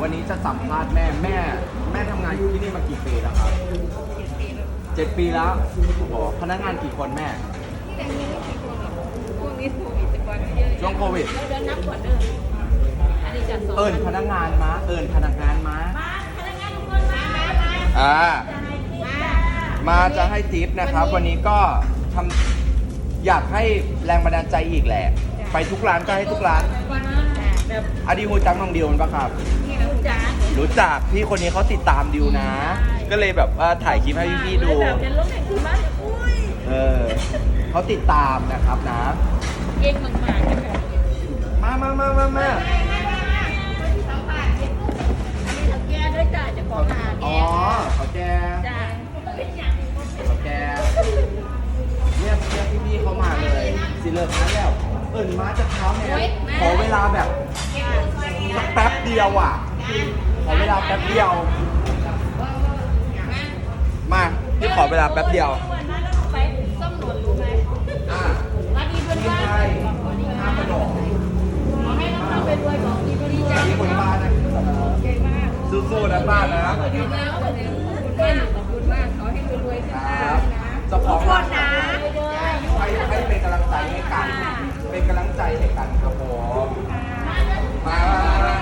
วันนี้จะสัมภาษณ์แม่แม่ แม่ทำงานอยู่ที่นี่มากี่ปีแล้วครับเจ็ดปีแล้วโอ้โหพนักงานกี่คนแม่แต่มีไม่กี่คนหรอกพวกนี้โควิดแต่ก่อนเยอะช่วงโควิด เราเดินนับก่อนเดินอันนี้จัดสองเอิญพนักงานมาเอิญพนักงานมามาพนักงานทุกคนมามามาอ่ามามาจะให้ทิปนะครับ วันนี้ก็ทำอยากให้แรงบันดาลใจอีกแหละ ไปทุกร้านก็ให้ทุกร้านวันแบบ อดีฮูจังน้องดิวมันปะครับนี่เราจ้ารู้จักพี่คนนี้เขาติดตามดิวนะ ก็เลยแบบว่าถ่ายคลิปให้พี่ๆดูแบบจะล้มแข่งคืนบ้านอุ้ยเออเขาติดตามนะครับนะ เก่งมากๆกันแบบมามามามามาคน เอิญมาจะเท้าเนี่ยขอเวลาแบบสักแป๊บเดียวอะ ขอเวลาแป๊บเดียว มาพี่ขอเวลาแป๊บเดียววันนั้นเราไปส้มหนวดรู้ไหมอ่าวันนี้เพื่อนพี่บ้านไทยห้ามกระโดดขอให้น้องๆไปรวยของดีดีใจพี่คนบ้านนะเก่งมากสู้ๆนะบ้านนะขอบคุณมากขอบคุณมากขอบคุณมากขอให้รวยๆคขึ้นรัมาบนะเจ้าของร้านนะให้ให้เป็นกำลังใจให้กัน เป็นกำลังใจให้กันครับผมมาครับ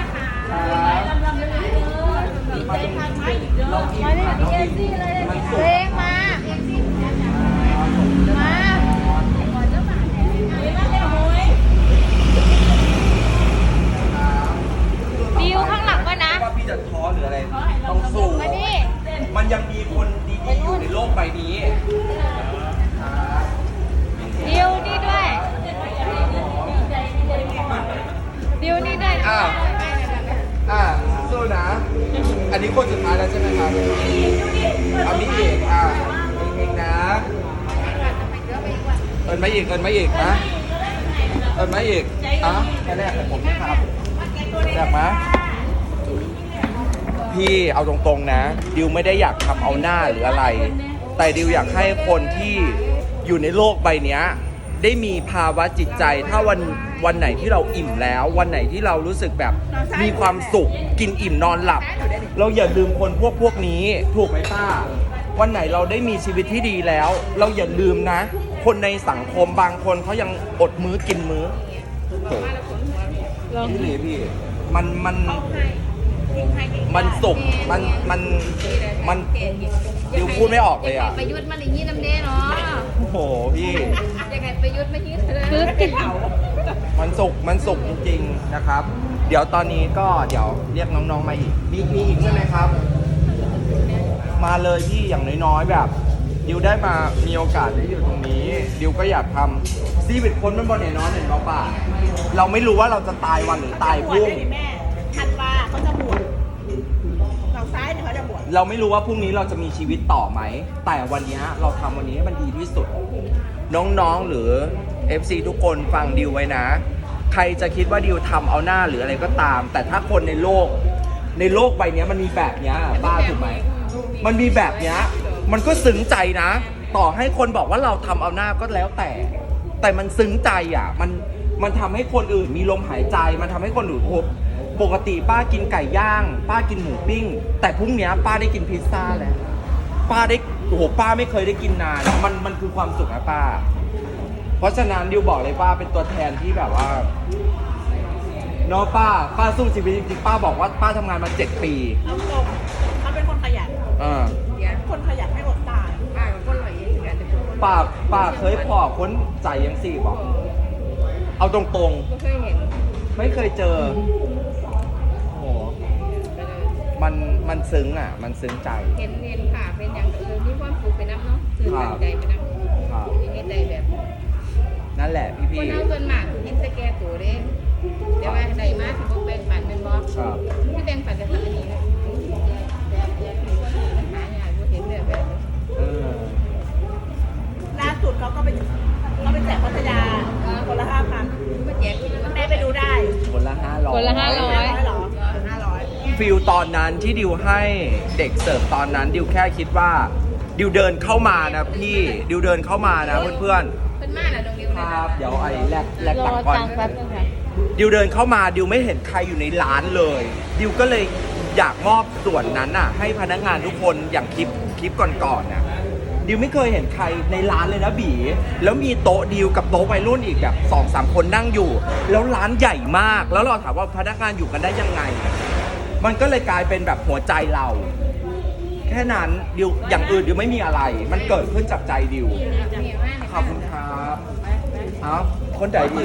ดีใจทางไม้อีกเด้อเรากินผักเรากินมันสุกเพลงมาเลงที่มาก่อนเจ้าบ่าวเนี่ยเห็นไหมเนี่ยโอ้ยดิวข้างหลังด้วยนะไม่ว่าพี่จะท้อหรืออะไร ต้องสู้มาดิมันยังมีคนดีๆอยู่ในโลกใบนี้ อันนี้คนสุดท้ายแล้วใช่ไหมครับเอามีอีกอ่าเองๆนะเอินไม่อีกเอินไม่อีกนะเอินไม่อีกอะแค่แรกแต่ผมนะครับแบบมาพี่เอาตรงๆนะ ดิวไม่ได้อยากทำเอาหน้าหรืออะไร แต่ดิวอยากให้คนที่อยู่ในโลกใบนี้ ได้มีภาวะจิตใจ ถ้าวันวันไหนที่เราอิ่มแล้ว วันไหนที่เรารู้สึกแบบมีความสุขกินอิ่มนอนหลับ เราอย่าลืมคนพวกพวกนี้ถูกไหมป้า วันไหนเราได้มีชีวิตที่ดีแล้ว เราอย่าลืมนะ คนในสังคมบางคนเขายังอดมื้อกินมื้อโหพี่หลีพี่มันมัน มันสุกมันมันมันดิวพูดไม่ออกเลยอะ ประยุทธ์มันอย่างนี้น้ำเด้เนาะโอ้โหพี่ยังไงประยุทธ์มายึดคือติดเขามันสุกมันสุกจริงๆนะครับ เดี๋ยวตอนนี้ก็เดี๋ยวเรียกน้องๆมาอีกมีมีอีกใช่ไหมครับ มาเลยพี่อย่างน้อยๆแบบดิวได้มามีโอกาสได้อยู่ตรงนี้ ดิวก็อยากทำซีวิตคนมันบนไหนนอนเห็นเราป่ะเราไม่รู้ว่าเราจะตายวันหรือตายบวชพรุ่งายเนี่ยเขาจะบวชเราไม่รู้ว่าพรุ่งนี้เราจะมีชีวิตต่อไหม แต่วันนี้เราทำวันนี้ให้มันดีที่สุด น้องๆหรือ FC ทุกคนฟังดิวไว้นะ ใครจะคิดว่าดิวทำเอาหน้าหรืออะไรก็ตาม แต่ถ้าคนในโลก ในโลกใบเนี้ยมันมีแบบเนี้ยบ้าถูกไหม มันมีแบบเนี้ย มันก็ซึ้งใจนะ ต่อให้คนบอกว่าเราทำเอาหน้าก็แล้วแต่ แต่มันซึ้งใจอะ มัน มันทำให้คนอื่นมีลมหายใจ มันทำให้คนอื่นโอ้ ปกติป้ากินไก่ย่าง ป้ากินหมูปิ้ง แต่พรุ่งเนี้ยป้าได้กินพิซซ่าแล้ว ป้าได้โอ้โหป้าไม่เคยได้กินนาน มันมันคือความสุขนะป้า เพราะฉะนั้นดิวบอกเลยป้าเป็นตัวแทนที่แบบว่าเนาะป้า ป้าสู้ชีวิตจริงๆป้าบอกว่าป้าทำงานมาเจ็ดปีเขาตรงเขาเป็นคนขยันเออคนขยันไม่อดตายป้ากับคนหล่อยยังกันแต่คนป้าป้าเคยพอค้นใจยังสี่บอก เอาตรงไม่เคยเห็น ๆ ไม่เคยเจอ โอ้โห มันมันซึ้งอะ มันซึ้งใจ เห็นเห็นค่ะ เป็นอย่างเออมีความสุขไปนับเนาะคือตั้งใจไปนับครับยังไงใจแบบ นั่นแหละพี่คพี่นเอาส่วนมากเห็นแต่แก่ตัวเด้เดี๋ยวว่าใดมากถึงแบ่งปันเป็นบอสครับ ที่แบ่งปันจะทำอันนี้ ฟิลตอนนั้นที่ดิวให้เด็กเสิร์ฟตอนนั้นดิวแค่คิดว่าดิวเดินเข้ามานะพี่ดิวเดินเข้ามานะเพื่อนเป็นมากนะดวงเดียวๆนะครับ เดี๋ยวไอ้แลกแลกรตัองค์ก่อน ตังค์แป๊บนึงค่ะ ดิวเดินเข้ามาดิวไม่เห็นใครอยู่ในร้านเลย ดิวก็เลยอยากมอบส่วนนั้นน่ะ ให้พนักงานทุกคนอย่างคลิปคลิปก่อนๆน่ะดิวไม่เคยเห็นใครในร้านเลยนะบีแล้วมีโต๊ะดิวกับโต๊ะวัยรุ่นอีกแบบสองสามคนนั่งอยู่ แล้วร้านใหญ่มาก แล้วเราถามว่าพนักงานอยู่กันได้ยังไง มันก็เลยกลายเป็นแบบหัวใจเรา แค่นั้นดิวอย่างอื่นดิวไม่มีอะไร มันเกิดขึ้นจากใจดิวขอบคุณครับเอาคนใดดี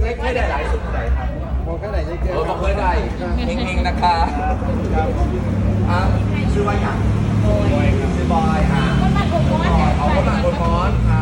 ไม่ไม่ได้หลายสุดไหนครับบอกแค่ไหนจะเจเอออบอกเพื่อนใดเฮงๆนะคะครับอะชื่อว่าอย่างบอยครับชื่อบอยอะ